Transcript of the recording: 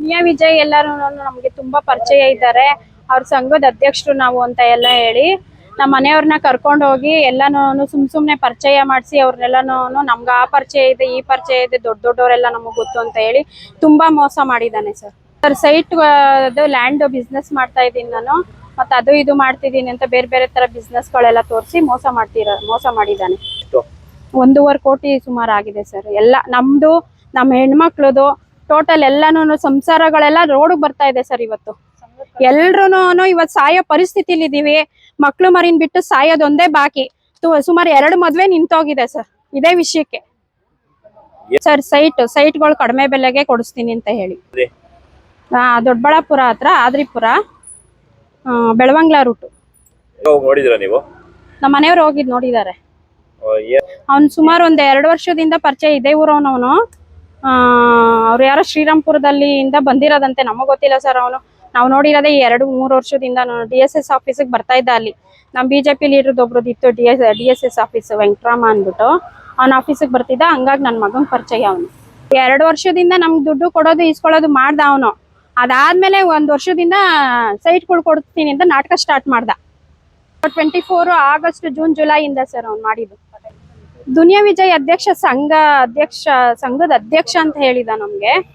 ದುನಿಯಾ ವಿಜಯ್ ಎಲ್ಲರೂ ನಮ್ಗೆ ತುಂಬಾ ಪರಿಚಯ ಇದ್ದಾರೆ. ಅವ್ರ ಸಂಘದ ಅಧ್ಯಕ್ಷರು ನಾವು ಅಂತ ಎಲ್ಲ ಹೇಳಿ ನಮ್ಮ ಮನೆಯವ್ರನ್ನ ಕರ್ಕೊಂಡು ಹೋಗಿ ಎಲ್ಲಾನು ಸುಮ್ ಸುಮ್ನೆ ಪರಿಚಯ ಮಾಡಿಸಿ ಅವ್ರನ್ನೆಲ್ಲಾನು ನಮ್ಗೆ ಆ ಪರಿಚಯ ಇದೆ ಈ ಪರಿಚಯ ಇದೆ ದೊಡ್ಡ ದೊಡ್ಡವರೆಲ್ಲ ನಮಗ್ ಗೊತ್ತು ಅಂತ ಹೇಳಿ ತುಂಬಾ ಮೋಸ ಮಾಡಿದಾನೆ ಸರ್. ಸರ್ ಸೈಟ್ ಅದು ಲ್ಯಾಂಡ್ ಬಿಸ್ನೆಸ್ ಮಾಡ್ತಾ ಇದ್ದೀನಿ ನಾನು. ಮತ್ತೆ ಅದು ಇದು ಮಾಡ್ತಿದ್ದೀನಿ ಅಂತ ಬೇರೆ ಬೇರೆ ತರ ಬಿಸ್ನೆಸ್ ಗಳೆಲ್ಲ ತೋರಿಸಿ ಮೋಸ ಮಾಡ್ತಿರ ಮೋಸ ಮಾಡಿದ್ದಾನೆ? ಒಂದೂವರೆ ಕೋಟಿ ಸುಮಾರು ಆಗಿದೆ ಸರ್. ಎಲ್ಲ ನಮ್ದು ನಮ್ಮ ಹೆಣ್ಮಕ್ಳದು ಟೋಟಲ್ ಎಲ್ಲಾನು ಸಂಸಾರಗಳೆಲ್ಲ ರೋಡ್ ಬರ್ತಾ ಇದೆ ಸರ್ ಇವತ್ತು. ಎಲ್ರು ಇವತ್ ಸಾಯೋ ಪರಿಸ್ಥಿತಿಲಿ ಇದೀವಿ ಮಕ್ಳು ಮರಿನ್ ಬಿಟ್ಟು ಸಾಯೋದೊಂದೇ ಬಾಕಿ. ಸುಮಾರು ಎರಡು ಮದ್ವೆ ನಿಂತೋಗಿದೆ ಸರ್. ಇದೇ ವಿಷಯಕ್ಕೆ. ಸರ್ ಸೈಟ್ ಸೈಟ್ಗಳು ಕಡಿಮೆ ಬೆಲೆಗೆ ಕೊಡಿಸ್ತೀನಿ ಅಂತ ಹೇಳಿ. ಆ, ದೊಡ್ಡಬಳ್ಳಾಪುರ ಹತ್ರ ಆದ್ರಿಪುರ ಆ, ಬೆಳವಂಗ್ಲ ರೂಟು ನೀವು? ನಮ್ಮ ಮನೆಯವ್ರು ಹೋಗಿದ್ ನೋಡಿದ್ದಾರೆ. ಆ, ಅವ್ನು ಸುಮಾರು ಒಂದ್ ಎರಡು ವರ್ಷದಿಂದ ಪರಿಚಯ ಇದೆ ಊರವನವನು. ಅವ್ರು ಯಾರೋ ಶ್ರೀರಾಮ್ಪುರದಲ್ಲಿ ಇಂದ ಬಂದಿರೋದಂತೆ, ನಮಗ್ ಗೊತ್ತಿಲ್ಲ ಸರ್ ಅವನು. ನಾವು ನೋಡಿರೋದೆ ಎರಡು ಮೂರು ವರ್ಷದಿಂದ ಡಿ ಎಸ್ ಎಸ್ ಆಫೀಸಿಗೆ ಬರ್ತಾ ಇದ್ದ ಅಲ್ಲಿ. ನಮ್ಮ ಬಿಜೆಪಿ ಲೀಡರ್ದು ಒಬ್ರದ್ದು ಇತ್ತು D S D S S office Venkatarama ಅಂದ್ಬಿಟ್ಟು. ಅವ್ನ ಆಫೀಸಿಗೆ ಬರ್ತಿದ್ದ, ಹಂಗಾಗಿ ನನ್ನ ಮಗನ್ ಪರಿಚಯ ಅವನು. ಎರಡು ವರ್ಷದಿಂದ ನಮ್ಗೆ ದುಡ್ಡು ಕೊಡೋದು ಇಸ್ಕೊಳ್ಳೋದು ಮಾಡ್ದ ಅವನು. ಅದಾದ್ಮೇಲೆ ಒಂದ್ ವರ್ಷದಿಂದ ಸೈಟ್ಗಳು ಕೊಡ್ತೀನಿ ಅಂತ ನಾಟಕ ಸ್ಟಾರ್ಟ್ ಮಾಡ್ದ. ಟ್ವೆಂಟಿ ಫೋರ್ ಆಗಸ್ಟ್ ಜೂನ್ ಜುಲೈಯಿಂದ ಸರ್ ಅವ್ನು ಮಾಡಿದ್ದು. ದುನಿಯಾ ವಿಜಯ್ ಅಧ್ಯಕ್ಷ ಸಂಘ ಅಧ್ಯಕ್ಷ ಸಂಘದ ಅಧ್ಯಕ್ಷ ಅಂತ ಹೇಳಿದ ನಮ್ಗೆ.